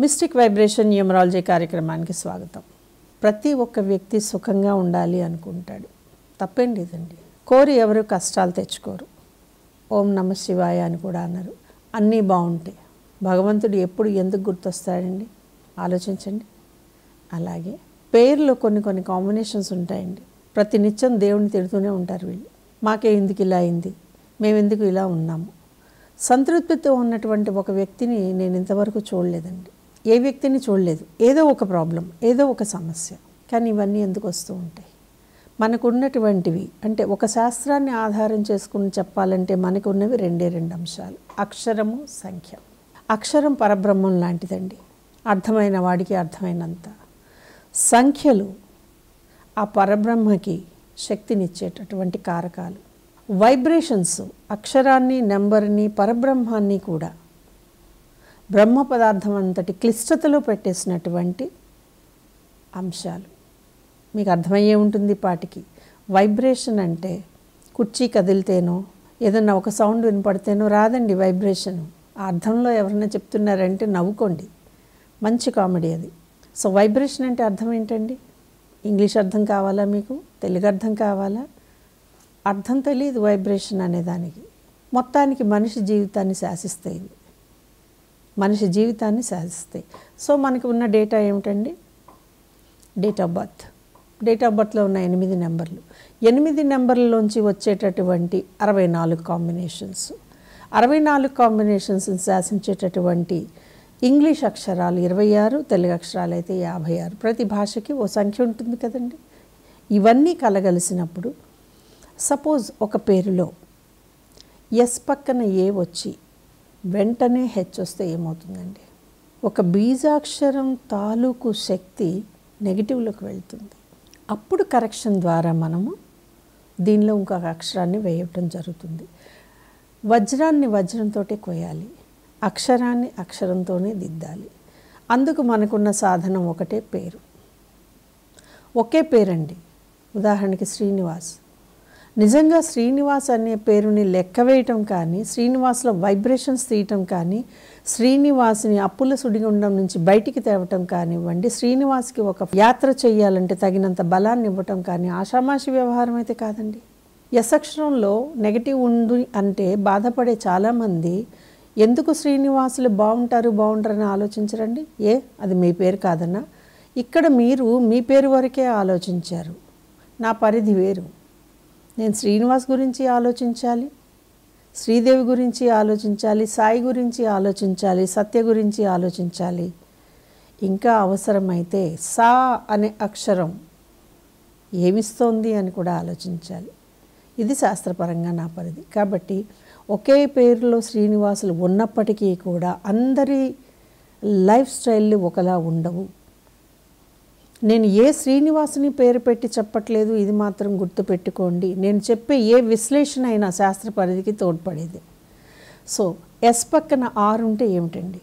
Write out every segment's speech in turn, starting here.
Mystic vibration numerology కార్యక్రమానికి స్వాగతం. ప్రతి ఒక్క వ్యక్తి సుఖంగా ఉండాలి అనుకుంటాడు. తప్పేం ఇదండి కోరి ఎవరు కష్టాలు తెచ్చుకోరు. ఓం నమ శివాయ అని కూడా అన్నారు. అన్నీ బాగుంటాయి. భగవంతుడు ఎప్పుడు ఎందుకు గుర్తొస్తాడండి? ఆలోచించండి. అలాగే పేర్లో కొన్ని కొన్ని కాంబినేషన్స్ ఉంటాయండి. ప్రతి నిత్యం దేవుని తిడుతూనే ఉంటారు వీళ్ళు. మాకే ఎందుకు ఇలా అయింది? మేము ఎందుకు ఇలా ఉన్నాము? సంతృప్తితో ఉన్నటువంటి ఒక వ్యక్తిని నేను ఇంతవరకు చూడలేదండి. ఏ వ్యక్తిని చూడలేదు. ఏదో ఒక ప్రాబ్లం ఏదో ఒక సమస్య. కానీ ఇవన్నీ ఎందుకు వస్తూ ఉంటాయి? మనకున్నటువంటివి అంటే ఒక శాస్త్రాన్ని ఆధారం చేసుకుని చెప్పాలంటే మనకున్నవి రెండే రెండు అంశాలు. అక్షరము సంఖ్య. అక్షరం పరబ్రహ్మం లాంటిదండి. అర్థమైన వాడికి అర్థమైనంత. సంఖ్యలు ఆ పరబ్రహ్మకి శక్తినిచ్చేటటువంటి కారకాలు. వైబ్రేషన్స్ అక్షరాన్ని నెంబర్ని పరబ్రహ్మాన్ని కూడా బ్రహ్మ పదార్థం అంతటి క్లిష్టతలో పెట్టేసినటువంటి అంశాలు. మీకు అర్థమయ్యే ఉంటుంది పాటికి. వైబ్రేషన్ అంటే కుర్చీ కదిలితేనో ఏదన్నా ఒక సౌండ్ వినపడితేనో రాదండి వైబ్రేషన్ ఆ అర్థంలో ఎవరైనా చెప్తున్నారంటే నవ్వుకోండి. మంచి కామెడీ అది. సో వైబ్రేషన్ అంటే అర్థం ఏంటండి? ఇంగ్లీష్ అర్థం కావాలా మీకు? తెలుగు అర్థం కావాలా? అర్థం తెలియదు వైబ్రేషన్ అనే దానికి. మొత్తానికి మనిషి జీవితాన్ని శాసిస్తాయి మనిషి జీవితాన్ని శాసిస్తాయి సో మనకి ఉన్న డేటా ఏమిటండి? Date of birth. Date of బర్త్లో ఉన్న ఎనిమిది నెంబర్లు. ఎనిమిది నెంబర్లలోంచి వచ్చేటటువంటి అరవై నాలుగు కాంబినేషన్స్. అరవై నాలుగు కాంబినేషన్స్ శాసించేటటువంటి ఇంగ్లీష్ అక్షరాలు ఇరవై ఆరు తెలుగు అక్షరాలు అయితే యాభై ఆరు. ప్రతి భాషకి ఓ సంఖ్య ఉంటుంది కదండి. ఇవన్నీ కలగలిసినప్పుడు సపోజ్ ఒక పేరులో ఎస్ పక్కన ఏ వచ్చి వెంటనే హెచ్ వస్తే ఏమవుతుందండి? ఒక బీజాక్షరం తాలూకు శక్తి నెగిటివ్లోకి వెళ్తుంది. అప్పుడు కరెక్షన్ ద్వారా మనము దీనిలో ఇంకొక అక్షరాన్ని వేయటం జరుగుతుంది. వజ్రాన్ని వజ్రంతో కొయ్యాలి. అక్షరాన్ని అక్షరంతోనే దిద్దాలి. అందుకు మనకున్న సాధనం ఒకటే పేరు. ఒకే పేరండి. ఉదాహరణకి శ్రీనివాస్. నిజంగా శ్రీనివాస్ అనే పేరుని లెక్క వేయటం కానీ శ్రీనివాస్లో వైబ్రేషన్స్ తీయటం కానీ శ్రీనివాస్ని అప్పుల సుడిగుండం నుంచి బయటికి తేవటం కానివ్వండి శ్రీనివాస్కి ఒక యాత్ర చేయాలంటే తగినంత బలాన్ని ఇవ్వటం కానీ ఆషామాషి వ్యవహారం అయితే కాదండి. యశక్షరంలో నెగటివ్ ఉంది అంటే బాధపడే చాలామంది ఎందుకు శ్రీనివాసులు బాగుంటారు బాగుంటారని ఆలోచించరండి? ఏ అది మీ పేరు కాదన్నా. ఇక్కడ మీరు మీ పేరు వరకే ఆలోచించారు. నా పరిధి వేరు. నేను శ్రీనివాస్ గురించి ఆలోచించాలి శ్రీదేవి గురించి ఆలోచించాలి సాయి గురించి ఆలోచించాలి సత్య గురించి ఆలోచించాలి. ఇంకా అవసరమైతే సా అనే అక్షరం ఏమిస్తోంది అని కూడా ఆలోచించాలి. ఇది శాస్త్రపరంగా నా పరిధి. కాబట్టి ఒకే పేరులో శ్రీనివాసులు ఉన్నప్పటికీ కూడా అందరి లైఫ్ స్టైల్లు ఒకలా ఉండవు. నేను ఏ శ్రీనివాసుని పేరు పెట్టి చెప్పట్లేదు ఇది మాత్రం గుర్తుపెట్టుకోండి. నేను చెప్పే ఏ విశ్లేషణ అయినా శాస్త్ర పరిధికి తోడ్పడేది. సో ఎస్ పక్కన ఆరు ఉంటే ఏమిటండి?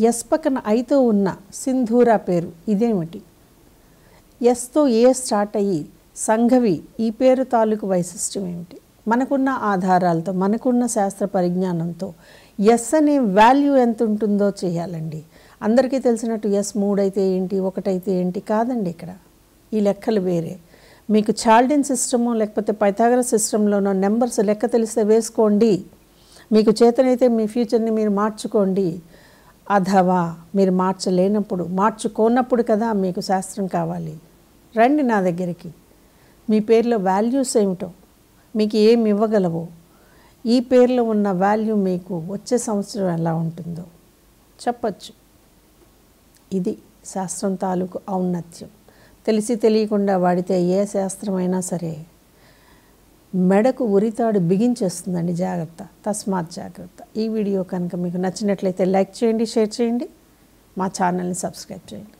ఎస్ పక్కన ఐతో ఉన్న సింధూరా పేరు ఇదేమిటి? ఎస్తో ఏ స్టార్ట్ అయ్యి సంఘవి ఈ పేరు తాలూకు వైశిష్టం ఏమిటి? మనకున్న ఆధారాలతో మనకున్న శాస్త్ర పరిజ్ఞానంతో ఎస్ అనే వాల్యూ ఎంత ఉంటుందో చేయాలండి. అందరికీ తెలిసినట్టు ఎస్ మూడైతే ఏంటి ఒకటైతే ఏంటి కాదండి ఇక్కడ. ఈ లెక్కలు వేరే. మీకు చాల్డిన్ సిస్టమో లేకపోతే పైథాగర సిస్టంలోనో నెంబర్స్ లెక్క తెలిస్తే వేసుకోండి. మీకు చేతనైతే మీ ఫ్యూచర్ని మీరు మార్చుకోండి. అథవా మీరు మార్చలేనప్పుడు మార్చుకోనప్పుడు కదా మీకు శాస్త్రం కావాలి. రండి నా దగ్గరికి. మీ పేరులో వాల్యూస్ ఏమిటో మీకు ఏమి ఇవ్వగలవో ఈ పేరులో ఉన్న వాల్యూ మీకు వచ్చే సంవత్సరం ఎలా ఉంటుందో చెప్పచ్చు. ఇది శాస్త్రం తాలూకు ఔన్నత్యం. తెలిసి తెలియకుండా వాడితే ఏ శాస్త్రమైనా సరే మెడకు ఉరితాడు బిగించేస్తుందండి జాగ్రత్త తస్మాత్ జాగ్రత్త. ఈ వీడియో కనుక మీకు నచ్చినట్లయితే లైక్ చేయండి షేర్ చేయండి మా ఛానల్ని సబ్స్క్రైబ్ చేయండి.